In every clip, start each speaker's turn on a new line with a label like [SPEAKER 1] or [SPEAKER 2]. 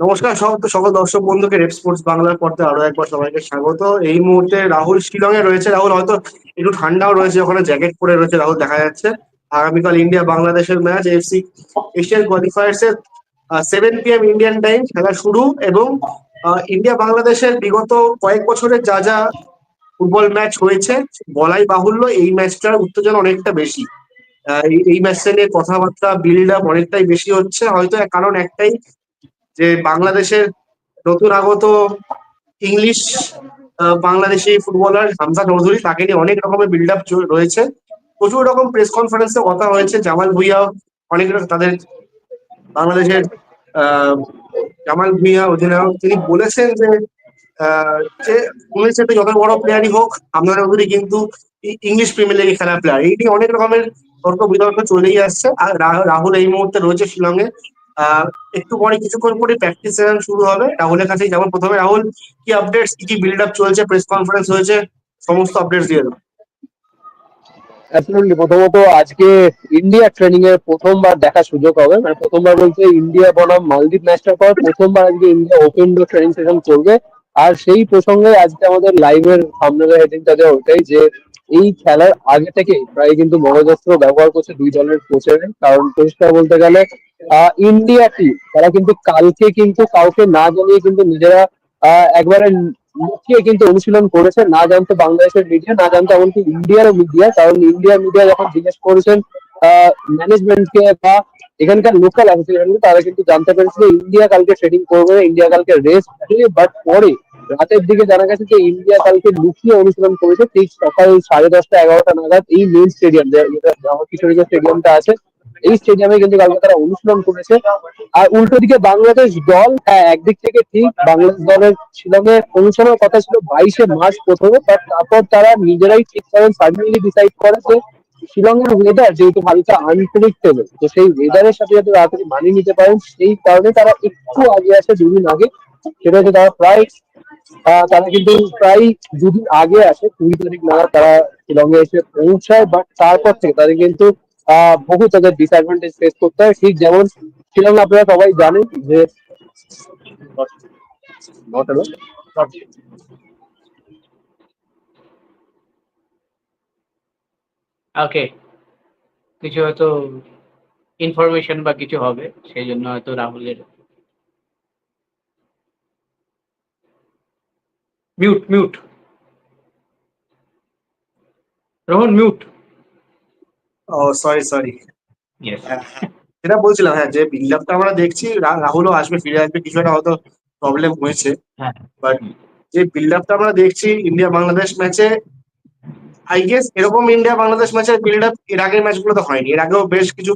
[SPEAKER 1] নমস্কার সব সকল দর্শক বন্ধুকে রেপ স্পোর্টস বাংলার পর্দে আরও একবার সবাইকে স্বাগত। এই মুহূর্তে রাহুল শিলং এ রয়েছে। রাহুল, হয়তো একটু ঠান্ডাও রয়েছে, ওখানে জ্যাকেট পরে রয়েছে রাহুল, দেখা যাচ্ছে। আগামীকাল ইন্ডিয়া বাংলাদেশের ম্যাচ এফসি এশিয়ান কোয়ালিফায়ার্স এর seven P M Indian time খেলা শুরু এবং ইন্ডিয়া বাংলাদেশের বিগত কয়েক বছরের যা যা ফুটবল ম্যাচ হয়েছে, বলাই বাহুল্য এই ম্যাচটার উত্তেজনা অনেকটা বেশি। এই ম্যাচটা নিয়ে কথাবার্তা বিল্ড আপ অনেকটাই বেশি হচ্ছে। হয়তো কারণ একটাই যে বাংলাদেশের নতুন আগত ইংলিশ বাংলাদেশি ফুটবলার হামজা চৌধুরী তাকে নিয়ে অনেক রকমের বিল্ড আপ রয়েছে। প্রচুর রকম প্রেস কনফারেন্সে কথা হয়েছে। জামাল ভুইয়া অনেক তাদের বাংলাদেশের জামাল ভুইয়া অধিনায়ক, তিনি বলেছেন যে যে যত বড় প্লেয়ারই হোক চৌধুরী কিন্তু ইংলিশ প্রিমিয়ার লিগে খেলা প্লেয়ার এইটি অনেক রকমের তর্ক বিতর্ক চলেই আসছে। আর রাহুল এই মুহূর্তে রয়েছে শিলংয়ে। একটু পরে কিছুক্ষণ পরে প্র্যাকটিস সেশন শুরু হবে। রাহুলের কাছে যেমন প্রথমে রাহুল, কি আপডেটস কি কি বিল্ড আপ চলছে? প্রেস কনফারেন্স হয়েছে। সমস্ত আপডেটস দিয়ে
[SPEAKER 2] অ্যাবসলিউটলি প্রথমত আজকে ইন্ডিয়া ট্রেনিং এর প্রথমবার দেখার সুযোগ হবে। মানে প্রথমবার বলতে ইন্ডিয়া বনাম মালদ্বীপ ম্যাচটার পর প্রথমবার আজকে India open door training session করবে আর সেই প্রসঙ্গে আজকে আমাদের লাইভের সামনে হেডিংটা দেওয়া ওটাই যে এই খেলার আগে থেকে প্রায় কিন্তু মনোযস্ত্র ব্যবহার করছে দুই দলের কোচের কারণ পরিষ্কার বলতে গেলে ইন্ডিয়া টিম তারা কিন্তু কালকে কিন্তু কাউকে না জানিয়ে কিন্তু নিজেরা একবারে লুকিয়ে কিন্তু অনুশীলন করেছে। না জানতো বাংলাদেশের মিডিয়া না জানতো এমনকি ইন্ডিয়ারও মিডিয়া কারণ ইন্ডিয়ার মিডিয়া যখন জিজ্ঞেস করেছেন ম্যানেজমেন্টকে বা এখানকার লোকাল অ্যাসোসিয়েশন তারা কিন্তু জানতে পেরেছিল ইন্ডিয়া কালকে ট্রেনিং করবে ইন্ডিয়া কালকে রেস্ট বাট পরে রাতের দিকে জানা গেছে যে ইন্ডিয়া কালকে লুকিয়ে অনুশীলন করেছে ঠিক সকাল সাড়ে দশটা এগারোটা নাগাদ এই মেন স্টেডিয়াম যেটা স্টেডিয়ামটা আছে, এই স্টেডিয়ামে কিন্তু কালকে তারা অনুশীলন করেছে। আর উল্টো দিকে বাংলাদেশ দল হ্যাঁ একদিক থেকে ঠিক, বাংলাদেশ দলের শিলংয়ে অনুশীলনের কথা ছিল বাইশে মার্চ প্রথমে তারপর তারা নিজেরাই ঠিক করেন সাডেনলি ডিসাইড করে যে শিলংয়ের ওয়েদার যেহেতু হালকা আনপ্রেডিক্টেবল তো সেই ওয়েদারের সাথে যাতে তাড়াতাড়ি মানিয়ে নিতে পারেন সেই কারণে তারা একটু আগে আসে দুদিন আগে। সেটা হচ্ছে তারা প্রায় তারা কিন্তু প্রায় দুদিন আগে আসে কুড়ি তারিখ নাগাদ তারা শিলংয়ে এসে পৌঁছায় বাট তারপর থেকে তাদের কিন্তু বহু তাদের ডিসঅ্যাডভান্টেজ ফেস করতে হয়। ঠিক যেমন শিলং আপনারা সবাই জানেন যে
[SPEAKER 3] ওকে কিছু হয়তো ইনফরমেশন বা কিছু হবে সেই জন্য হয়তো রাহুলের মিউট মিউট রোহন মিউট
[SPEAKER 1] ও সরি সরি যেটা বলছিলাম হ্যাঁ যে বিল্ড আপটা আমরা দেখছি রাহুলও আসবে ফিরে আসবে কিছু একটা হয়তো প্রবলেম হয়েছে। বাট হ্যাঁ। যে বিল্ড আপটা আমরা দেখছি ইন্ডিয়া বাংলাদেশ ম্যাচে আই গেস এরকম ইন্ডিয়া বাংলাদেশ ম্যাচের বিল্ড আপ এর আগের ম্যাচগুলো তো হয়নি। এর আগেও বেশ কিছু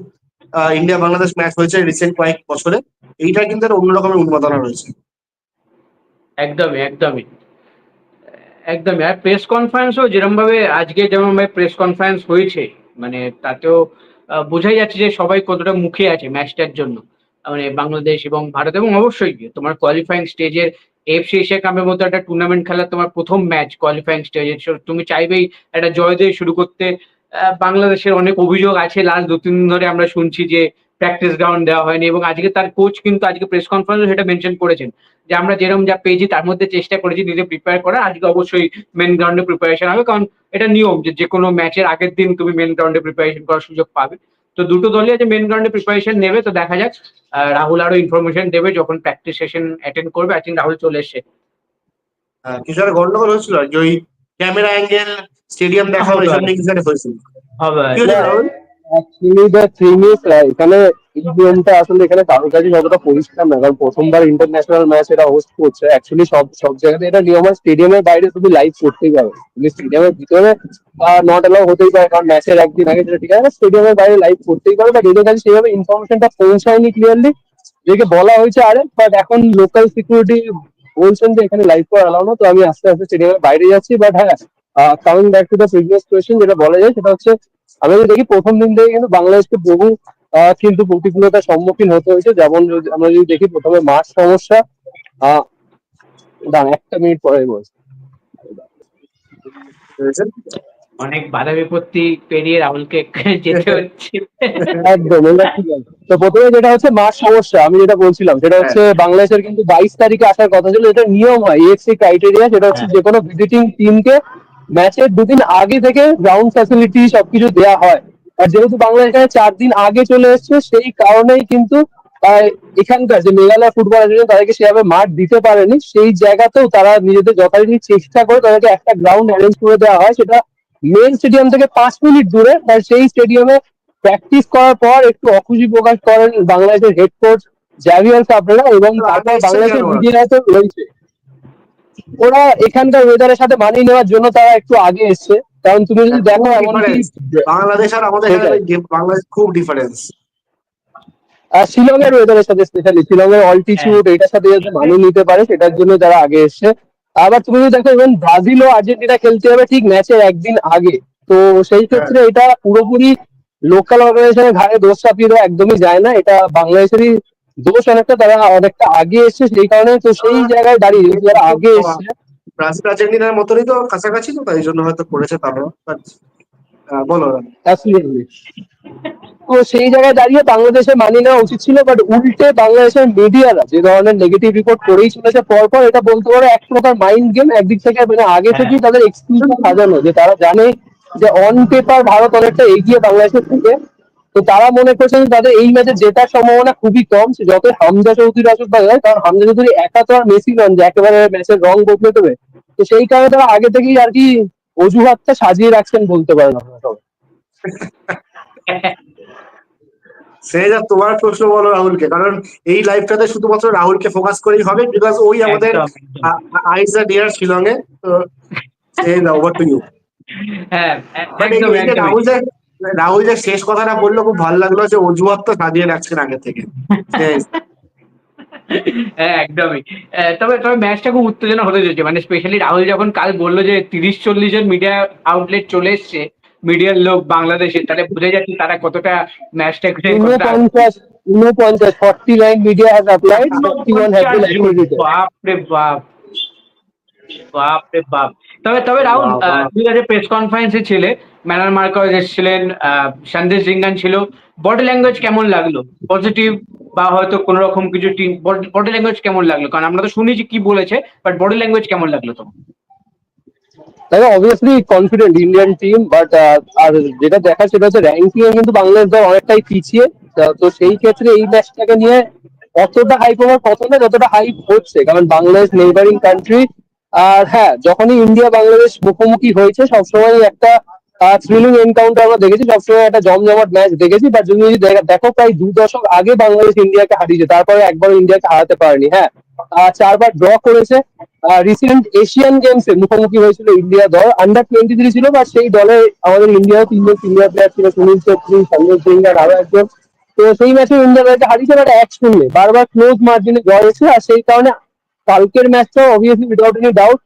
[SPEAKER 1] ইন্ডিয়া বাংলাদেশ ম্যাচ হয়েছে রিসেন্ট কয়েক বছরে। এইটা কিন্তু একটা অন্য রকমের উন্মাদনা রয়েছে।
[SPEAKER 3] একদমই একদমই। একদমই। আর প্রেস কনফারেন্সও যেরকম ভাবে আজকে যেমন প্রেস কনফারেন্স হয়েছে মানে তাতেও বোঝাই যাচ্ছে যে সবাই কতটা মুখে আছে ম্যাচটার জন্য। মানে বাংলাদেশ এবং ভারত এবং অবশ্যই তোমার কোয়ালিফাইং স্টেজের এফসি এশিয়া কাপের মতো একটা টুর্নামেন্ট খেলার তোমার প্রথম ম্যাচ কোয়ালিফাইং স্টেজে তুমি চাইবেই একটা জয় দিয়ে শুরু করতে। বাংলাদেশের অনেক অভিযোগ আছে। লাস্ট দু, তিন দিন ধরে আমরা শুনছি যে প্র্যাকটিস গ্রাউন্ড দেওয়া হয়নি এবং আজকে তার কোচ কিন্তু আজকে প্রেস কনফারেন্সে সেটা মেনশন করেছেন। যে আমরা যেরকম যা পেয়েছি তার মধ্যে চেষ্টা করেছি নিজে প্রিপেয়ার করা। আজকে অবশ্যই মেন গ্রাউন্ডে প্রিপারেশন হবে। কারণ এটা নিয়ম যে যে কোনো ম্যাচের আগের দিন তুমি মেন গ্রাউন্ডে প্রিপারেশন করার সুযোগ পাবে। তো দুটো দলই আছে মেন গ্রাউন্ডে প্রিপারেশন নেবে তো দেখা যাক। রাহুল আরও ইনফরমেশন দেবে যখন প্র্যাকটিস সেশন অ্যাটেন্ড করবে আই থিঙ্ক রাহুল চলে এসছে।
[SPEAKER 1] কিছু একটা গন্ডগোল হয়েছিল যে ওই ক্যামেরা অ্যাঙ্গেল স্টেডিয়াম দেখা হয়েছিল কিছু একটা হয়েছিল
[SPEAKER 3] হবে।
[SPEAKER 2] অ্যাকচুয়ালি দ্য থিং ইজ এখানে এই নিয়মটা আসলে এখানে কারোর কাছে যতটা পরিষ্কার না, কারণ প্রথমবার ইন্টারন্যাশনাল ম্যাচ এটা হোস্ট করছে অ্যাকচুয়ালি সব সব জায়গাতে এটা নিয়ম হয় স্টেডিয়ামের বাইরে শুধু লাইভ করতেই পারে। তুমি স্টেডিয়ামের ভিতরে নট অ্যালাউ হতেই পারে, কারণ ম্যাচের একদিন আগে যেটা ঠিক আছে স্টেডিয়ামের বাইরে লাইভ করতেই পারে বাট এদের কাছে সেভাবে ইনফরমেশনটা পৌঁছায়নি ক্লিয়ারলি যেকে বলা হয়েছে আরে বাট এখন লোকাল সিকিউরিটি বলছেন যে এখানে লাইভ করা অ্যালাউ না, তো আমি আস্তে আস্তে স্টেডিয়ামের বাইরে যাচ্ছি বাট হ্যাঁ coming back to the previous question যেটা বলা যায়, সেটা হচ্ছে, আমি দেখি প্রথম দিন থেকে কিন্তু বাংলাদেশকে বহু কিন্তু প্রতিকূলতার সম্মুখীন হতে হয়েছে। যেমন আমরা যদি দেখি প্রথমে মাছ সমস্যা। দাঁড়ান একটা মিনিট পরে বলছি।
[SPEAKER 3] অনেক বাধা বিপত্তি পেরিয়ে রাহুলকে যেতে হচ্ছে।
[SPEAKER 2] একদম তো প্রথমে যেটা হচ্ছে মার সমস্যা আমি যেটা বলছিলাম সেটা হচ্ছে বাংলাদেশের কিন্তু বাইশ তারিখে আসার কথা ছিল এটা নিয়ম হয় ইএফসি ক্রাইটেরিয়া সেটা হচ্ছে যে কোনো ভিজিটিং টিমকে ম্যাচের দুদিন আগে থেকে গ্রাউন্ড ফ্যাসিলিটি সবকিছু দেওয়া হয়। যেহেতু বাংলা এখানে চার দিন আগে চলে এসছে সেই কারণেই কিন্তু এখানকার যে মেঘালয় ফুটবল অ্যাসোসিয়েশন তাদেরকে সেভাবে মাঠ দিতে পারেনি। সেই জায়গাতেও তারা নিজেদের যথারীতি চেষ্টা করে তাদেরকে একটা গ্রাউন্ড অ্যারেঞ্জ করে দেওয়া হয়। সেটা মেন স্টেডিয়াম থেকে পাঁচ মিনিট দূরে তার সেই স্টেডিয়ামে প্র্যাকটিস করার পর একটু অখুশি প্রকাশ করেন বাংলাদেশের হেড কোচ জাভিয়ার সাবরেরা এবং তারপর বাংলাদেশের মিডিয়া তো রয়েছে। ওরা এখানকার ওয়েদারের সাথে মানিয়ে নেওয়ার জন্য তারা একটু আগে এসছে। কারণ তুমি যদি দেখো
[SPEAKER 1] বাংলাদেশ আর আমাদের বাংলাদেশ খুব ডিফারেন্স
[SPEAKER 2] আর শিলংয়ের ওয়েদারের সাথে স্পেশালি শিলংয়ের অল্টিটিউড এটার সাথে যাতে মানিয়ে নিতে পারে সেটার জন্য যারা আগে এসছে। আবার তুমি যদি দেখো ইভেন ব্রাজিল ও আর্জেন্টিনা খেলতে হবে ঠিক ম্যাচের একদিন আগে। তো সেই ক্ষেত্রে এটা পুরোপুরি লোকাল অর্গানাইজেশনের ঘাড়ে দোষ চাপিয়ে দেওয়া একদমই যায় না। এটা বাংলাদেশেরই দোষ অনেকটা তারা অনেকটা আগে এসছে সেই কারণে তো সেই জায়গায় দাঁড়িয়ে যারা আগে এসছে
[SPEAKER 1] ব্রাজিল আর্জেন্টিনার মতনই তো কাছাকাছি তো তাই জন্য হয়তো করেছে But, বলো
[SPEAKER 2] তো সেই জায়গায় দাঁড়িয়ে বাংলাদেশের মানিয়ে নেওয়া উচিত ছিল বাট উল্টে বাংলাদেশের মিডিয়ারা যে ধরনের নেগেটিভ রিপোর্ট করেই চলেছে পরপর এটা বলতে পারো এক প্রকার মাইন্ড গেম একদিক থেকে মানে আগে
[SPEAKER 3] হ্যাঁ।
[SPEAKER 2] থেকেই তাদের এক্সকিউজ সাজানো যে তারা জানে যে অন পেপার ভারত অনেকটা এগিয়ে বাংলাদেশের থেকে। তো তারা মনে করছেন তাদের এই ম্যাচে জেতার সম্ভাবনা খুবই কম সে যত হামজা চৌধুরী আসুক বা যাই, কারণ হামজা চৌধুরী একা তো আর মেসি নন যে একেবারে ম্যাচের রং বদলে দেবে। তো সেই কারণে তারা আগে থেকেই আর কি অজুহাতটা সাজিয়ে রাখছেন বলতে পারেন আপনারা সবাই।
[SPEAKER 1] সে যা তোমার প্রশ্ন বলো রাহুলকে কারণ এই লাইফটাতে শুধুমাত্র রাহুলকে ফোকাস করেই হবে বিকজ ওই আমাদের
[SPEAKER 3] একদম, একদম।
[SPEAKER 1] আইজ আ ডিয়ার শিলংয়ে তো সে ওভার টু ইউ
[SPEAKER 3] হ্যাঁ
[SPEAKER 1] রাহুল রাহুল যে শেষ কথাটা বলল খুব ভালো লাগল যে অজুহাত তো সাজিয়ে রাখছেন আগে থেকে।
[SPEAKER 3] হ্যাঁ একদমই। আহ, তবে তবে ম্যাচটা খুব উত্তেজনা হতে চলেছে। মানে স্পেশালি রাহুল যখন কাল বলল যে তিরিশ চল্লিশ জন মিডিয়া আউটলেট চলে এসছে মিডিয়ার লোক বাংলাদেশে তাহলে বুঝে যাচ্ছে তারা কতটা ম্যাচটাকে কতটা
[SPEAKER 2] ঊনপঞ্চাশ ঊনপঞ্চাশ forty nine media has applied forty one have
[SPEAKER 3] বাপ রে বাপ বাপ। রে বাপ। তবে তবে রাহুল তুমি কাছে প্রেস কনফারেন্সে ছিলে ম্যানার মার্কার এসেছিলেন সন্দেশ জিঙ্গান ছিল। বডি ল্যাঙ্গুয়েজ কেমন লাগল? পজিটিভ বা হয়তো কোন রকম কিছু বডি ল্যাঙ্গুয়েজ কেমন লাগল? কারণ আমরা তো শুনেছি কি বলেছে বাট বডি ল্যাঙ্গুয়েজ কেমন লাগল তোমার?
[SPEAKER 2] দেখো obviously confident Indian team but আর যেটা দেখা সেটা হচ্ছে র্যাঙ্কিং এ কিন্তু বাংলাদেশ দল অনেকটাই পিছিয়ে। তো সেই ক্ষেত্রে এই ম্যাচটাকে নিয়ে অতটা হাইপ হওয়ার কথা না যতটা হাইপ হচ্ছে। কারণ বাংলাদেশ নেইবারিং কান্ট্রি আর হ্যাঁ যখনই ইন্ডিয়া বাংলাদেশ মুখোমুখি হয়েছে সবসময় একটা থ্রিলিং এনকাউন্টার আমরা দেখেছি, সবসময় একটা জমজমাট ম্যাচ দেখেছি বাট তুমি যদি দেখা- প্রায় দু দশক আগে বাংলাদেশ ইন্ডিয়াকে হারিয়েছে, তারপরে একবার ইন্ডিয়াকে হারাতে পারেনি হ্যাঁ। চারবার ড্র করেছে রিসেন্ট এশিয়ান গেমস এ মুখোমুখি হয়েছিল ইন্ডিয়া দল আন্ডার টোয়েন্টি থ্রি ছিল বা সেই দলে আমাদের ইন্ডিয়ার তিনজন সিনিয়র প্লেয়ার ছিল, সুনীল ছেত্রী সঞ্জয় সিং আর আরও একজন। তো সেই ম্যাচে ইন্ডিয়া দলকে হারিয়েছে বাট এক শূন্যে। বারবার ক্লোজ মার্জিনে জয় হয়েছে, আর সেই কারণে কালকের ম্যাচটা অবভিয়াসলি উইদাউট এনি ডাউট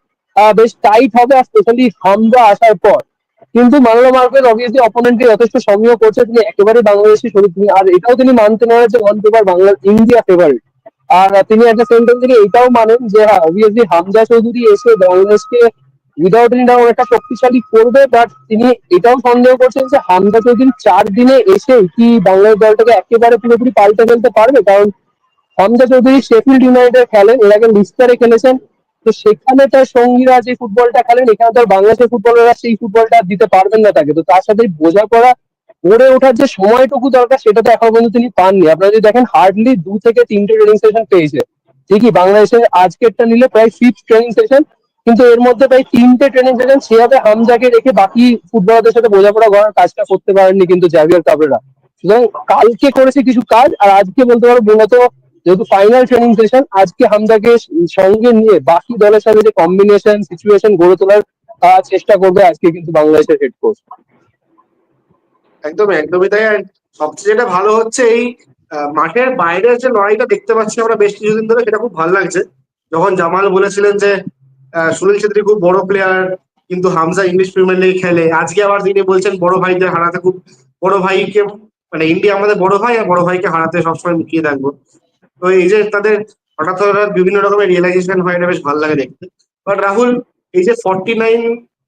[SPEAKER 2] বেশ টাইট হবে আর স্পেশালি হামজা আসার পর। কিন্তু মানলো মার্কেট অবভিয়াসলি অপোনেন্টকে যথেষ্ট সমীহ করছে, তিনি একেবারে বাংলাদেশি শরীর, তিনি আর এটাও তিনি মানতে না যে one paper Bangla India favourite আর তিনি একটা সেন্টেন্স থেকে এটাও মানেন যে হ্যাঁ অবভিয়াসলি হামজা চৌধুরী এসে বাংলাদেশকে উইদাউট এনি ডাউট একটা শক্তিশালী করবে বাট তিনি এটাও সন্দেহ করছেন যে হামজা চৌধুরী চার দিনে এসে কি বাংলাদেশ দলটাকে একেবারে পুরোপুরি পাল্টে ফেলতে পারবে? কারণ হামজা চৌধুরী শেফিল্ড ইউনাইটেড খেলেন, এর আগে লিস্টারে খেলেছেন। তো সেখানে তার সঙ্গীরা যে ফুটবলটা খেলেন, এখানে তার বাংলাদেশের ফুটবলাররা সেই ফুটবলটা দিতে পারবেন না তাকে। তো তার সাথে বোঝাপড়া গড়ে ওঠার যে সময়টুকু দরকার, সেটা তো এখন পর্যন্ত তিনি পাননি। আপনারা যদি দেখেন হার্ডলি দু থেকে তিনটে ট্রেনিং সেশন পেয়েছে। ঠিকই, বাংলাদেশের আজকেরটা নিলে প্রায় ফিফথ ট্রেনিং সেশন কিন্তু এর মধ্যে প্রায় তিনটে ট্রেনিং সেশন সেভাবে হামজাকে রেখে বাকি ফুটবলারদের সাথে বোঝাপড়া করার কাজটা করতে পারেননি কিন্তু জাভিয়ার কাবরেরা সুতরাং কালকে করেছে কিছু কাজ, আর আজকে বলতে পারো মূলত যেহেতু ফাইনাল ট্রেনিং সেশন আজকে হামজাকে সঙ্গে নিয়ে বাকি দলের সাথে যে কম্বিনেশন সিচুয়েশন গড়ে তোলার চেষ্টা করবে আজকে কিন্তু বাংলাদেশের হেড কোচ
[SPEAKER 1] একদম একদমই তাই। সবচেয়ে যেটা ভালো হচ্ছে এই মাঠের বাইরে যে লড়াইটা দেখতে পাচ্ছি আমরা বেশ কিছুদিন ধরে, সেটা খুব ভালো লাগছে। যখন জামাল বলেছিলেন যে সুনীল ছেত্রী খুব বড় প্লেয়ার কিন্তু হামজা ইংলিশ প্রিমিয়ার লিগে খেলে। আজকে আবার তিনি বলছেন, বড় ভাইদের হারাতে খুব, বড় ভাইকে মানে ইন্ডিয়া আমাদের বড় ভাই, আর বড় ভাইকে হারাতে সবসময় মুখিয়ে থাকব। তো এই যে তাদের হঠাৎ হঠাৎ বিভিন্ন রকমের রিয়েলাইজেশন হয় এটা বেশ ভালো লাগে দেখতে। বাট রাহুল, এই যে forty nine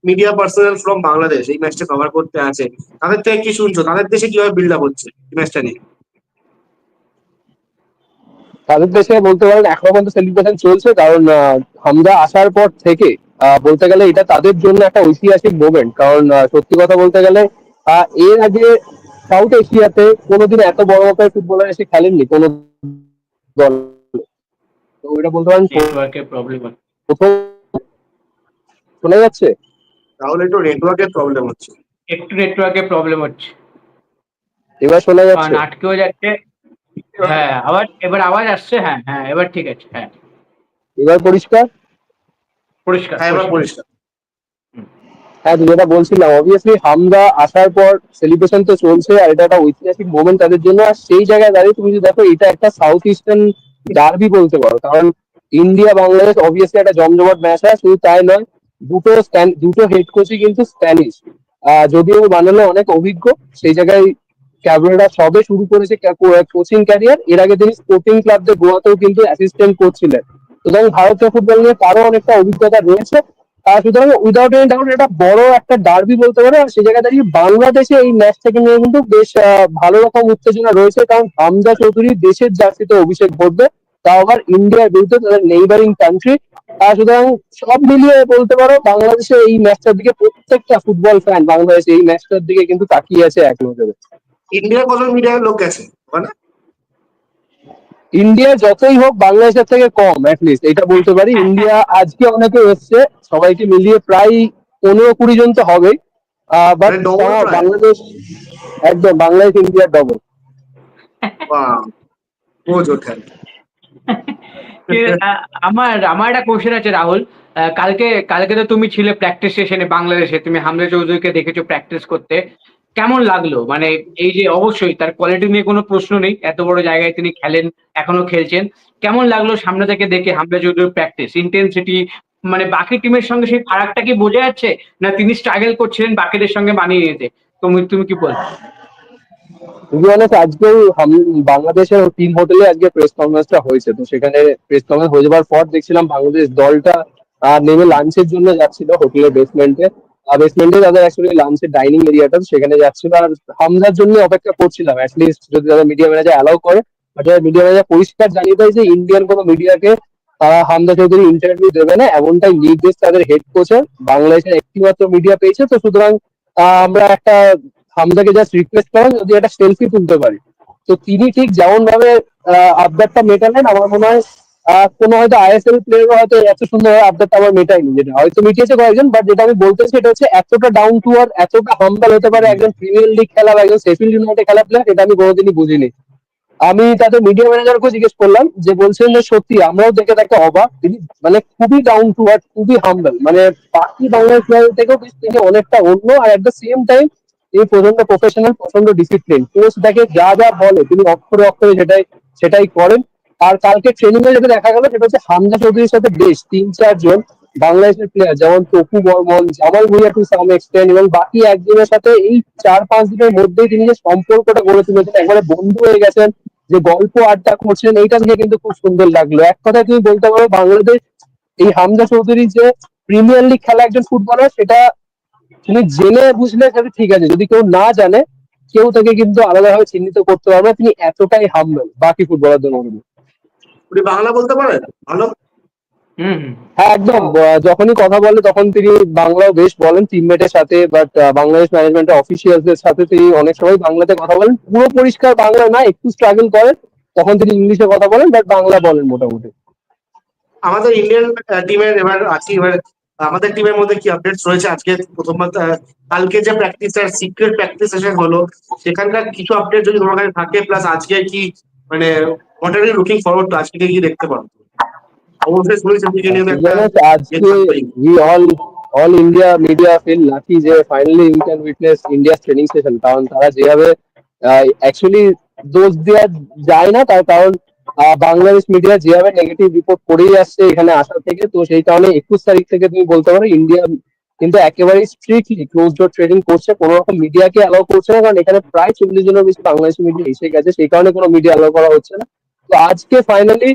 [SPEAKER 1] media personal from Bangladesh এই ম্যাচটা কভার করতে আছে, তাদের থেকে কি শুনছো? তাদের দেশে কীভাবে বিল্ড আপ হচ্ছে এই ম্যাচটা নিয়ে?
[SPEAKER 2] তাদের দেশে বলতে পারেন, এখনও পর্যন্ত সেলিব্রেশন চলছে, কারণ হামজা আসার পর থেকে বলতে গেলে এটা তাদের জন্য একটা ঐতিহাসিক মোমেন্ট কারণ সত্যি কথা বলতে গেলে এর আগে সাউথ এশিয়াতে কোনোদিন এত বড় মাপের ফুটবলার এসে খেলেননি কোনো দল। তো এটা বলতে পারেন
[SPEAKER 3] নেটওয়ার্কের প্রবলেম
[SPEAKER 2] প্রথম শোনা যাচ্ছে?
[SPEAKER 1] তাহলে একটু নেটওয়ার্কের প্রবলেম হচ্ছে।
[SPEAKER 3] একটু নেটওয়ার্কের প্রবলেম হচ্ছে।
[SPEAKER 2] এবার শোনা যাচ্ছে?
[SPEAKER 3] আটকেও যাচ্ছে। হ্যাঁ আবার এবার আওয়াজ আসছে? হ্যাঁ হ্যাঁ এবার ঠিক আছে হ্যাঁ।
[SPEAKER 2] এবার পরিষ্কার?
[SPEAKER 3] পরিষ্কার
[SPEAKER 1] হ্যাঁ এবার
[SPEAKER 3] পরিষ্কার।
[SPEAKER 2] হ্যাঁ যেটা বলছিলাম অবভিয়াসলি হামদা আসার পর সেলিব্রেশন তো চলছে আর এটা একটা ঐতিহাসিক মোমেন্ট তাদের জন্য। আর সেই জায়গায় দাঁড়িয়ে তুমি যদি দেখো, এটা একটা সাউথ ইস্টার্ন ডার্বি বলতে পারো, কারণ ইন্ডিয়া বাংলাদেশ অবভিয়াসলি একটা জমজমাট ম্যাচ হয়, শুধু তাই নয়, দুটো দুটো হেড কোচই কিন্তু স্প্যানিশ যদিও বানালে অনেক অভিজ্ঞ, সেই জায়গায় ক্যাবরেরা সবে শুরু করেছে কোচিং ক্যারিয়ার এর আগে তিনি স্পোর্টিং ক্লাবদের গোয়াতেও কিন্তু অ্যাসিস্ট্যান্ট কোচ ছিলেন। সুতরাং ভারতীয় ফুটবল নিয়ে তারও অনেকটা অভিজ্ঞতা রয়েছে। সুতরাং উইদাউট এনি ডাউট এটা বড় একটা ডার্বি বলতে পারো, আর সেই জায়গায় দাঁড়িয়ে বাংলাদেশে এই ম্যাচটাকে নিয়ে কিন্তু বেশ ভালো রকম উত্তেজনা রয়েছে, কারণ হামজা চৌধুরী দেশের জার্সিতে অভিষেক ঘটবে, তাও আবার ইন্ডিয়ার বিরুদ্ধে তাদের নেইবারিং কান্ট্রি আর সুতরাং সব মিলিয়ে বলতে পারো, বাংলাদেশে এই ম্যাচটার দিকে প্রত্যেকটা ফুটবল ফ্যান বাংলাদেশে এই ম্যাচটার দিকে কিন্তু তাকিয়ে আছে এক নজরে।
[SPEAKER 1] ইন্ডিয়ার কজন মিডিয়ার লোক গেছে ওখানে
[SPEAKER 2] ইন্ডিয়া যতই হোক বাংলাদেশের থেকে কম অ্যাটলিস্ট এটা বলতে পারি। ইন্ডিয়া আজকে অনেকে এসছে সবাইকে মিলিয়ে প্রায় পনেরো কুড়ি জন তো হবেই। বাট
[SPEAKER 1] মানে প্রায়।
[SPEAKER 2] বাংলাদেশ একদম বাংলাদেশ ইন্ডিয়ার ডবল
[SPEAKER 3] আমার আমার একটা কোশ্চেন আছে রাহুল। আহ, কালকে কালকে তো তুমি ছিলে প্র্যাকটিস সেশনে বাংলাদেশে তুমি হামজা চৌধুরীকে দেখেছ প্র্যাকটিস করতে। কেমন লাগল? মানে এই যে অবশ্যই তার কোয়ালিটি নিয়ে কোনো প্রশ্ন নেই। এত বড় জায়গায় তিনি খেলেন, এখনও খেলছেন। কেমন লাগল সামনে থেকে দেখে হামজা চৌধুরীর প্র্যাকটিস ইন্টেন্সিটি মানে বাকি টিমের সঙ্গে সেই ফারাকটা কি বোঝা যাচ্ছে? না তিনি স্ট্রাগল করছিলেন বাকিদের সঙ্গে মানিয়ে নিতে? তুমি তুমি কি
[SPEAKER 2] আজকেও হাম- বাংলাদেশের টিম হোটেলে আজকে প্রেস কনফারেন্সটা হয়েছে। তো সেখানে প্রেস কনফারেন্স হয়ে যাওয়ার পর দেখছিলাম বাংলাদেশ দলটা নেমে লাঞ্চের জন্য যাচ্ছিল হোটেলের বেসমেন্টে বেসমেন্টে তাদের অ্যাকচুয়ালি লাঞ্চের ডাইনিং এরিয়াটা সেখানে যাচ্ছিল আর হামজার জন্য অপেক্ষা করছিলাম। অ্যাটলিস্ট যদি তাদের মিডিয়া ম্যানেজার অ্যালাউ করে। বাট মিডিয়া ম্যানেজার পরিষ্কার জানিয়ে দেয় যে ইন্ডিয়ান কোনো মিডিয়াকে তারা হামজা চৌধুরী ইন্টারভিউ দেবে না। এমনটাই নির্দেশ তাদের হেড কোচের বাংলাদেশের একটি মাত্র মিডিয়া পেয়েছে। তো সুতরাং আমরা একটা হামজাকে জাস্ট রিকোয়েস্ট করেন যদি একটা সেলফি তুলতে পারি। তো তিনি ঠিক যেমন ভাবে আবদারটা মেটালেন, আমার মনে হয় কোনো হয়তো আইএসএল প্লেয়ারও হয়তো এত সুন্দর আবদারটা আমার মেটায়নি যেটা। হয়তো মিটিয়েছে কয়েকজন বাট যেটা আমি বলতে চাই সেটা হচ্ছে এতটা ডাউন টু আর এতটা হাম্বল হতে পারে একজন প্রিমিয়ার লিগ খেলা বা একজন সেফিল্ড ইউনাইটেড খেলা প্লেয়ার এটা আমি কোনোদিনই বুঝিনি। আমি তাদের মিডিয়া ম্যানেজারকে জিজ্ঞেস করলাম যে বলছেন যে সত্যি আমরাও দেখে তাকে অবাক। তিনি মানে খুবই ডাউন টু আর্থ খুবই হাম্বল মানে বাকি বাংলাদেশ প্লেয়ার থেকেও তিনি অনেকটা অন্য, আর এট দ্য সেম টাইম তিনি প্রচণ্ড প্রফেশনাল প্রচণ্ড ডিসিপ্লিন কোচ তাকে যা যা বলে, তিনি অক্ষরে অক্ষরে সেটাই সেটাই করেন। আর কালকে ট্রেনিং এ যেটা দেখা গেল, সেটা হচ্ছে হামজা চৌধুরীর সাথে বেশ তিন চারজন বাংলাদেশের প্লেয়ার যেমন Topu Barman, Jamal Bhuiyan to some extend এবং বাকি একজনের সাথে এই চার, পাঁচ দিনের মধ্যেই তিনি যে সম্পর্কটা গড়ে তুলেছেন, একবারে বন্ধু হয়ে গেছেন, যে গল্প আড্ডা করছেন, এইটা দেখে কিন্তু খুব সুন্দর লাগল এক কথায় তুমি বলতে পারো, বাংলাদেশ এই হামজা চৌধুরী যে প্রিমিয়ার লিগ খেলা একজন ফুটবলার সেটা তুমি জেনে বুঝলে সেটা ঠিক আছে যদি কেউ না জানে, কেউ তাকে কিন্তু আলাদাভাবে চিহ্নিত করতে পারবে। তিনি এতটাই হামবেল বাকি ফুটবলারদের মধ্যে
[SPEAKER 1] উনি বাংলা বলতে পারেন ভালো?
[SPEAKER 3] হুম হুম।
[SPEAKER 2] হ্যাঁ একদম। যখনই কথা বলে তখন তিনি বাংলাও বেশ বলেন টিমমেটের সাথে বাট বাংলাদেশ ম্যানেজমেন্টের অফিসিয়ালদের সাথে তিনি অনেক সময় বাংলাতে কথা বলেন। পুরো পরিষ্কার বাংলা না একটু স্ট্রাগল করেন তখন তিনি ইংলিশে কথা বলেন বাট বাংলা বলেন মোটামুটি।
[SPEAKER 1] আমাদের ইন্ডিয়ান টিমের এবার আছি এবার আমাদের টিমের মধ্যে কি আপডেটস রয়েছে? আজকে প্রথমবার আহ, কালকে যে প্র্যাকটিস আর সিক্রেট প্র্যাকটিস সেশন হলো সেখানকার কিছু আপডেট যদি তোমার কাছে থাকে প্লাস আজকে কি মানে ইউ লুকিং ফরওয়ার্ড টু আজকে কি দেখতে পারো। অবশ্যই শুনেছি দুজনে নিয়ে
[SPEAKER 2] To be
[SPEAKER 1] একটা
[SPEAKER 2] honest, আজকে we all all India media feel lucky যে finally we can witness India's training session কারণ তারা যেভাবে অ্যাকচুয়ালি দোষ দেওয়া যায় না তার কারণ বাংলাদেশ মিডিয়া যেভাবে নেগেটিভ রিপোর্ট করেই আসছে এখানে আসার থেকে তো সেই কারণে একুশ তারিখ থেকে তুমি বলতে পারো ইন্ডিয়া কিন্তু একেবারেই স্ট্রিক্টলি ক্লোজ ডোর ট্রেডিং করছে কোনো রকম মিডিয়াকে অ্যালাউ করছে না, কারণ এখানে প্রায় চল্লিশ জনের বেশি বাংলাদেশি মিডিয়া এসে গেছে, সেই কারণে কোনো মিডিয়া অ্যালাউ করা হচ্ছে না। তো আজকে ফাইনালি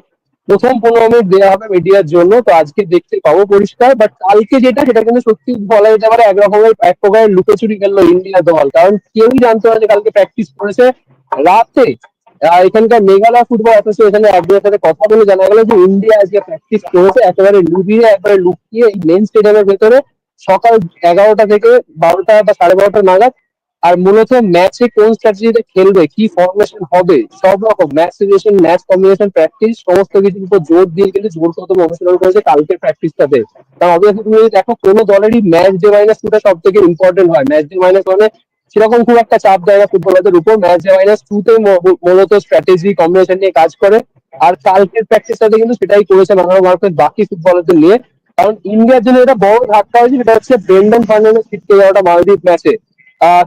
[SPEAKER 2] প্রথম পনেরো মিনিট দেওয়া হবে মিডিয়ার জন্য, তো আজকে দেখতে পাবো পরিষ্কার বাট কালকে যেটা, সেটা কিন্তু সত্যি বলা যেতে পারে এক রকমের, এক প্রকারের লুকোচুরি খেললো ইন্ডিয়া দল, কারণ কেউই জানতো যে কালকে প্র্যাকটিস করেছে। রাতে এখানকার মেঘালয় ফুটবল অ্যাসোসিয়েশনের একজনের সাথে কথা বলে জানা গেল যে ইন্ডিয়া আজকে প্র্যাকটিস করেছে, একেবারে লুবিয়ে, একবারে লুকিয়ে মেন স্টেডিয়ামের ভেতরে। সকাল এগারোটা থেকে বারোটা বা সাড়ে বারোটা নাগাদ। আর মূলত ম্যাচে কোন স্ট্র্যাটেজিতে খেলবে, কি ফরমেশন হবে, সব রকম match situation match combination practice সমস্ত কিছুর উপর জোর দিয়ে কিন্তু জোর কদম অনুশীলন করেছে কালকের প্র্যাকটিসটাতে কারণ অবভিয়াসলি তুমি দেখো, কোনো দলেরই ম্যাচ ডে মাইনাস টুটা সব থেকে ইম্পর্টেন্ট হয়। ম্যাচ ডে মাইনাস মানে সেরকম খুব একটা চাপ দেয় না ফুটবলারদের উপর। ম্যাচ ডে মাইনাস টুতে মূলত স্ট্র্যাটেজি কম্বিনেশন নিয়ে কাজ করে। আর কালকের প্র্যাকটিসটাতে কিন্তু সেটাই করেছে বাংলা মার্কেট বাকি ফুটবলারদের নিয়ে। কারণ ইন্ডিয়ার জন্য এটা বড় ধাক্কা হয়েছে সেটা হচ্ছে ব্রেন্ডন ফার্নান্ডেস ছিটকে যাওয়াটা মালদ্বীপ ম্যাচে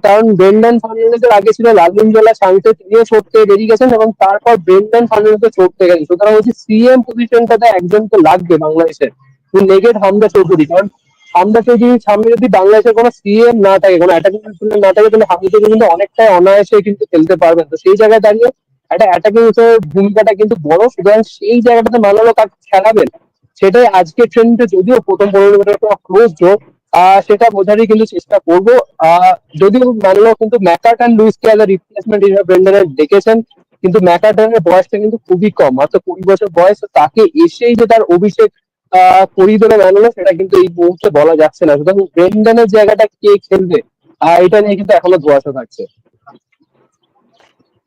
[SPEAKER 2] কারণ ব্রেন্ডন ফার্নান্ডেসের আগে ছিল লালমিনজোলা শান্তে তিনিও চড়তে বেরিয়ে গেছেন এবং তারপর ব্রেন্ডন ফার্নান্ডেসও চড়তে গেছেন সুতরাং হচ্ছে সিএম পজিশনটাতে একজন তো লাগবে বাংলাদেশের। নেগেট হামদা চৌধুরী। কারণ হামদা চৌধুরীর সামনে যদি বাংলাদেশের কোনো সিএম না থাকে, কোনো অ্যাটাকিং না থাকে, তাহলে হামদা চৌধুরী কিন্তু অনেকটাই অনায়াসে কিন্তু খেলতে পারবেন। তো সেই জায়গায় দাঁড়িয়ে একটা অ্যাটাকিং ভূমিকাটা কিন্তু বড়। সুতরাং সেই জায়গাটাতে মানালো কাকে খেলাবেন। সেটাই আজকে ট্রেনটা যদিও প্রথম পনেরো ক্লোজ আহ, সেটা বোঝারই কিন্তু চেষ্টা করব। যদিও মানলো কিন্তু ম্যাকার্টন লুইসকে অ্যাজ রিপ্লেসমেন্ট হিসেবে ব্রেন্ডারের ডেকেছেন কিন্তু ম্যাকার্টনের বয়সটা কিন্তু খুবই কম, মাত্র কুড়ি বছর বয়স তাকে এসেই যে তার অভিষেক করিয়ে দেবে সেটা কিন্তু এই মুহূর্তে বলা যাচ্ছে না। সুতরাং ব্রেন্ডনের জায়গাটা কে খেলবে এটা নিয়ে কিন্তু এখনও ধোয়াশা থাকছে।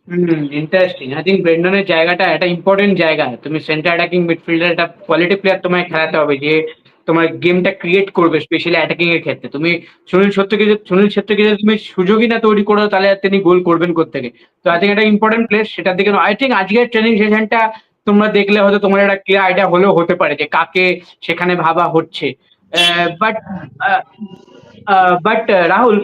[SPEAKER 3] হুম ইন্টারেস্টিং আই থিঙ্ক ব্রেন্ডনের জায়গাটা একটা ইম্পর্টেন্ট জায়গা। তুমি সেন্টার অ্যাটাকিং মিডফিল্ডার একটা কোয়ালিটি প্লেয়ার তোমায় খেলাতে হবে যে তোমার গেমটা ক্রিয়েট করবে স্পেশালি অ্যাটাকিং এর ক্ষেত্রে। তুমি সুনীল যদি সুনীল ছেত্রকে যদি তুমি সুযোগই না তৈরি করো, তাহলে তিনি গোল করবেন কোথেকে তো আই থিঙ্ক একটা ইম্পর্টেন্ট প্লেস সেটার দিকে আই থিঙ্ক আজকের ট্রেনিং সেশনটা তোমরা দেখলে হয়তো তোমার একটা ক্লিয়ার আইডিয়া হলেও হতে পারে যে কাকে সেখানে ভাবা হচ্ছে। বাট বাট রাহুল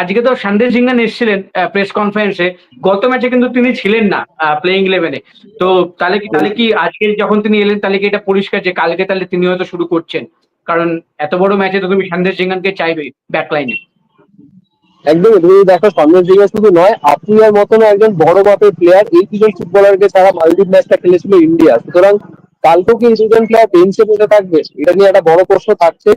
[SPEAKER 3] আজকে তো সন্দেশ জিঙ্গান এসেছিলেন প্রেস কনফারেন্সে গত ম্যাচে কিন্তু তিনি ছিলেন না প্লেইং ইলেভেনে তো তাহলে কি তাহলে কি আজকে যখন তিনি এলেন, তাহলে কি এটা পরিষ্কার যে কালকে তাহলে তিনি হয়তো শুরু করছেন? কারণ এত বড় ম্যাচে তো তুমি সন্দেশ জিঙ্গানকে চাইবে ব্যাকলাইনে
[SPEAKER 2] একদম, তুমি দেখো সন্দেশ জিজ্ঞাস শুধু নয় আপুয়ার মতন একজন বড় মাপের প্লেয়ার এই দুজন ফুটবলারকে ছাড়া মালদ্বীপ ম্যাচটা খেলেছিল ইন্ডিয়া সুতরাং কালকেও কি দুজন প্লেয়ার বেঞ্চে বসে থাকবে? এটা নিয়ে একটা বড় প্রশ্ন থাকছে।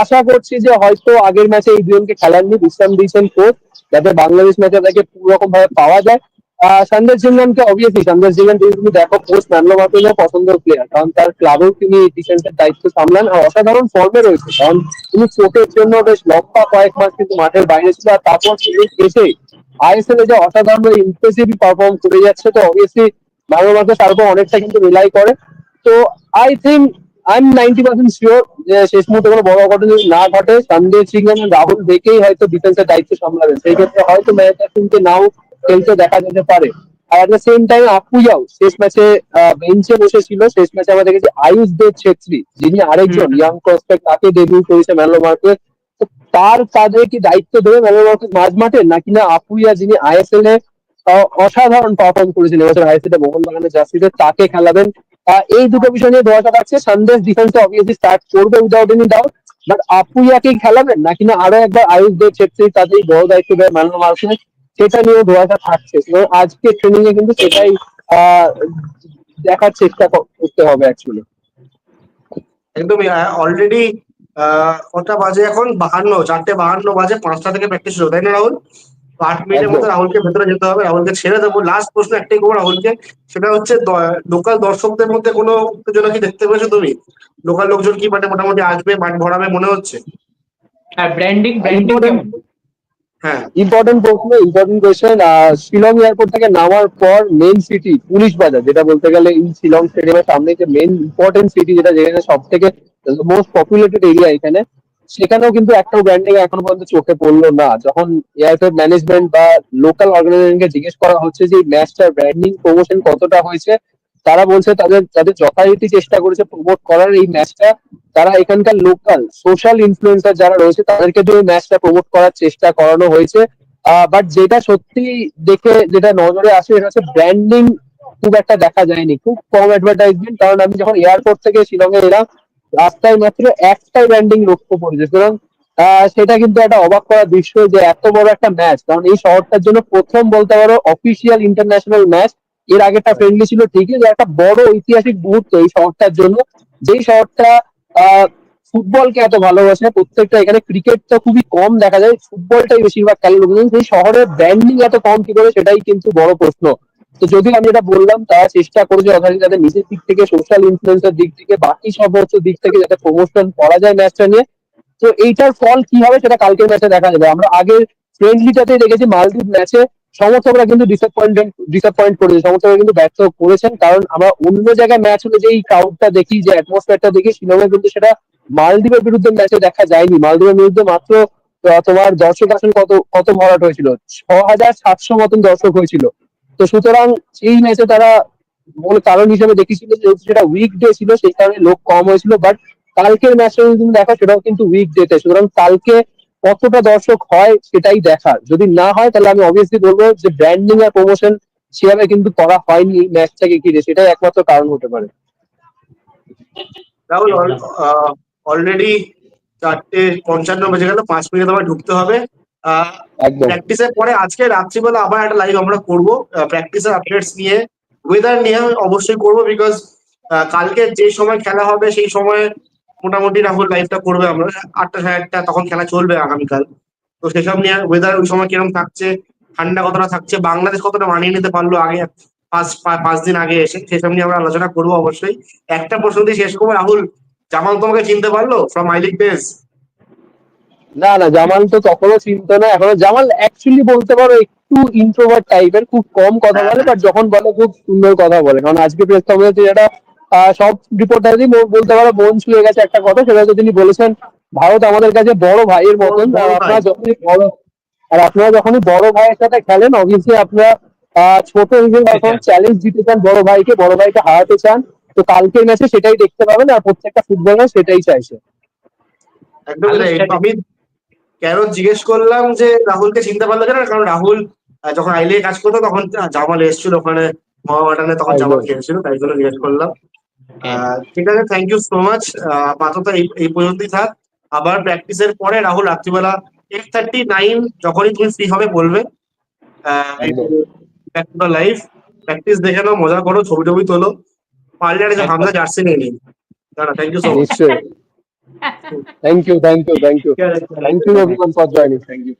[SPEAKER 2] আশা করছি যে হয়তো আগের ম্যাচে এই দুজনকে খেলাননি, বিশ্রাম দিয়েছেন কোচ, যাতে বাংলাদেশ ম্যাচে তাকে পুরো রকম ভাবে পাওয়া যায়। সন্দেশ জিঙ্গানকে অবভিয়াসলি সন্দেশ জিঙ্গান যদি তুমি দেখো, কোচ, ম্যানলো মার্টিনের পছন্দের প্লেয়ার কারণ তার ক্লাবেও তিনি ডিফেন্সের দায়িত্ব সামলান। আর অসাধারণ ফর্মে রয়েছে, কারণ তিনি চোখের জন্য বেশ লম্বা কয়েক মাস কিন্তু মাঠের বাইরে ছিল, আর তারপর তিনি এসে আইএসএল এ যে অসাধারণ ইমপ্রেসিভ পারফর্ম করে যাচ্ছে, তো অবভিয়াসলি ম্যানলো মার্কে তার উপর অনেকটা কিন্তু রিলাই করে। তো I think I am ninety percent sure যে শেষ মুহূর্তে কোনো বড় ঘটনা যদি না ঘটে সন্দেহ সিং এবং রাহুল দেখেই হয়তো ডিফেন্সের দায়িত্ব সামলাবেন সেই ক্ষেত্রে হয়তো ম্যানেজার সিংকে নাও খেলতে দেখা যেতে পারে। আর এট দ্য সেম টাইম আপুজাও শেষ ম্যাচে বেঞ্চে বসেছিল। শেষ ম্যাচে আমরা দেখেছি আয়ুষ দেব ছেত্রী যিনি আরেকজন। ইয়াং প্রসপেক্ট তাকে ডেবিউ করেছে ম্যানলো মার্কে তো তার কাঁধে কি দায়িত্ব দেবে ম্যানলো মার্কে মাঝ মাঠে? নাকি না আপুইয়া যিনি আইএসএল এ অসাধারণ পারফর্ম করেছেন এবছর এ মোহনবাগানের জার্সিতে তাকে খেলাবেন। এই দুটো বিষয় নিয়ে ধোয়াশা থাকছে সন্দেশ ডিফেন্সে অবভিয়াসলি স্টার্ট করবে উইদাউট এনি ডাউট বাট আপুইয়াকে খেলাবেন? নাকি না আরও একবার আয়ুষ দেব ছেত্রী তাদের বড় দায়িত্ব দেয় ম্যানলো মানুষের সেটা নিয়ে ধোয়াশা থাকছে। আজকে ট্রেনিং এ কিন্তু সেটাই দেখার চেষ্টা করতে হবে অ্যাকচুয়ালি
[SPEAKER 1] একদমই অলরেডি কটা বাজে এখন? বাহান্ন, চারটে বাহান্ন বাজে, পাঁচটা থেকে প্র্যাকটিস শুরু তাই না, রাহুল? তো আট মিনিটের। মধ্যে রাহুলকে ভেতরে যেতে হবে রাহুলকে ছেড়ে দেবো। লাস্ট প্রশ্ন একটাই করব রাহুলকে সেটা হচ্ছে লোকাল দর্শকদের মধ্যে কোনো উত্তেজনা কি দেখতে পেয়েছ তুমি? লোকাল লোকজন কি মানে মোটামুটি আসবে মাঠ ভরাবে মনে হচ্ছে?
[SPEAKER 3] আর ব্র্যান্ডিং ব্র্যান্ডিং
[SPEAKER 1] হ্যাঁ।
[SPEAKER 2] ইম্পর্টেন্ট প্রশ্ন ইম্পর্টেন্ট কোয়েশ্চেন শিলং এয়ারপোর্ট থেকে নামার পর মেন সিটি পুলিশ বাজার যেটা বলতে গেলে এই শিলং স্টেডিয়ামের সামনে যে মেন ইম্পর্টেন্ট সিটি যেটা যেখানে সব থেকে মোস্ট পপুলেটেড এরিয়া এখানে সেখানেও কিন্তু একটাও ব্র্যান্ডিং এখনও পর্যন্ত চোখে পড়ল না। যখন এয়ারপোর্ট ম্যানেজমেন্ট বা লোকাল অর্গানাইজেশনকে জিজ্ঞেস করা হচ্ছে যে ম্যাচটার ব্র্যান্ডিং প্রমোশন কতটা হয়েছে? তারা বলছে, তাদের তাদের যথারীতি চেষ্টা করেছে প্রমোট করার এই ম্যাচটা তারা এখানকার লোকাল সোশ্যাল ইনফ্লুয়েন্সার যারা রয়েছে, তাদেরকে দিয়ে ম্যাচটা প্রমোট করার চেষ্টা করানো হয়েছে। বাট যেটা সত্যি দেখে যেটা নজরে আসে, সেটা হচ্ছে ব্র্যান্ডিং খুব একটা দেখা যায়নি। খুব কম অ্যাডভার্টাইজমেন্ট কারণ আমি যখন এয়ারপোর্ট থেকে শিলংয়ে এলাম রাস্তায় মাত্র একটাই ব্র্যান্ডিং লক্ষ্য করেছে। সুতরাং সেটা কিন্তু একটা অবাক করার দৃশ্য যে এত বড় একটা ম্যাচ কারণ এই শহরটার জন্য প্রথম বলতে পারো অফিসিয়াল ইন্টারন্যাশনাল ম্যাচ এর আগেরটা ফ্রেন্ডলি ছিল ঠিকই, যে একটা বড় ঐতিহাসিক মুহূর্ত এই শহরটার জন্য। যেই শহরটা ফুটবলকে এত ভালোবাসে, প্রত্যেকটা এখানে ক্রিকেট তো খুবই কম দেখা যায়, ফুটবলটাই বেশিরভাগ খেলে লোকজন। সেই শহরের ব্র্যান্ডিং এত কম কি করে, সেটাই কিন্তু বড় প্রশ্ন। তো যদিও আমি এটা বললাম, তারা চেষ্টা করেছে যথারীতি যাতে নিজের দিক থেকে সোশ্যাল ইনফ্লুয়েন্সের দিক থেকে বাকি সমস্ত দিক থেকে যাতে প্রমোশন করা যায় ম্যাচটা নিয়ে। তো এইটার ফল কি হবে সেটা কালকের ম্যাচে দেখা যাবে। আমরা আগের ফ্রেন্ডলিটাতে দেখেছি মালদ্বীপ ম্যাচে সমর্থকরা কিন্তু ডিসঅ্যাপয়েন্টেড ডিসঅ্যাপয়েন্ট করেছে। সমর্থকরা কিন্তু ব্যর্থ করেছেন। কারণ আমরা অন্য জায়গায় ম্যাচ হলে যে এই ক্রাউডটা দেখি, যে অ্যাটমসফিয়ারটা দেখি শিলংয়ে কিন্তু সেটা মালদ্বীপের বিরুদ্ধে ম্যাচে দেখা যায়নি। মালদ্বীপের বিরুদ্ধে মাত্র তোমার দর্শক আসন কত কত ভরাট হয়েছিল? ছ হাজার সাতশো মতন দর্শক হয়েছিল। তো সুতরাং সেই ম্যাচে তারা মূল কারণ হিসেবে দেখেছিল যে সেটা উইক ডে ছিল, সেই কারণে লোক কম হয়েছিল বাট কালকের ম্যাচটা যদি তুমি দেখো, সেটাও কিন্তু উইক ডেতে সুতরাং কালকে কতটা দর্শক হয় সেটাই দেখার। যদি না হয়, তাহলে আমি অবভিয়াসলি বলব যে ব্র্যান্ডিং আর প্রমোশন সেভাবে কিন্তু করা হয়নি ম্যাচটাকে ঘিরে। সেটাই একমাত্র কারণ হতে পারে।
[SPEAKER 1] রাহুল অলরেডি চারটে পঞ্চান্ন বেজে গেল, পাঁচ মিনিট আমার ঢুকতে হবে। প্র্যাকটিসের পরে আজকে রাত্রিবেলা আবার একটা লাইভ আমরা করব। প্র্যাকটিসের আপডেটস নিয়ে। ওয়েদার নিয়ে অবশ্যই করব বিকজ কালকে যে সময় খেলা হবে সেই সময় মোটামুটি রাহুল লাইভটা করবে আমরা। আটটা সাড়ে আটটা তখন খেলা চলবে আগামীকাল। তো সেসব নিয়ে ওয়েদার ওই সময় কীরকম থাকছে ঠান্ডা কতটা থাকছে বাংলাদেশ কতটা মানিয়ে নিতে পারল আগে পাঁচ পাঁচ দিন আগে এসে সেসব নিয়ে আমরা আলোচনা করব অবশ্যই। একটা প্রশ্ন দিয়ে শেষ করব রাহুল জামাল তোমাকে চিনতে পারল ফ্রম আই লিগ ডেজ
[SPEAKER 2] না না জামাল তো তখনও চিন্তা না এখনও জামাল অ্যাকচুয়ালি বলতে পারো একটু ইন্ট্রোভার্ট টাইপের খুব কম কথা বলে বাট যখন বলে খুব সুন্দর কথা বলে। কারণ আজকে প্রেস কনফারেন্সে যেটা আহ, সব রিপোর্টারই বলতে পারো মন ছুঁয়ে গেছে একটা কথা সেটা হচ্ছে তিনি বলেছেন ভারত আমাদের কাছে বড় ভাইয়ের মতন আর আপনারা যখনই বড় আর আপনারা যখনই বড় ভাইয়ের সাথে খেলেন অবভিয়াসলি আপনারা আহ, ছোট হিসেবে এখন চ্যালেঞ্জ দিতে চান বড় ভাইকে বড় ভাইকে হারাতে চান তো কালকের ম্যাচে সেটাই দেখতে পাবেন আর প্রত্যেকটা ফুটবলার সেটাই চাইছে।
[SPEAKER 1] একদম আমি কেন জিজ্ঞেস করলাম যে রাহুলকে চিনতে পারল কেন? কারণ রাহুল যখন আইলে কাজ করতো তখন জামাল এসেছিল ওখানে মহামাটানে তখন। জামাল খেলছিল তাই জন্য জিজ্ঞেস করলাম। ঠিক আছে থ্যাংক ইউ সো মাচ আপাতত এই পর্যন্তই থাক। আবার প্র্যাকটিসের পরে রাহুল রাত্রিবেলা এইট থার্টি নাইন যখনই তুমি ফ্রি হবে বলবে। লাইভ প্র্যাকটিস দেখে নাও মজা করো ছবি টবি তোলো। পারলে একটা যে। হামজা জার্সি নিয়ে নিন দাঁড়া thank you so much
[SPEAKER 2] thank you, thank you, thank you. Thank you everyone for joining. Thank
[SPEAKER 3] you.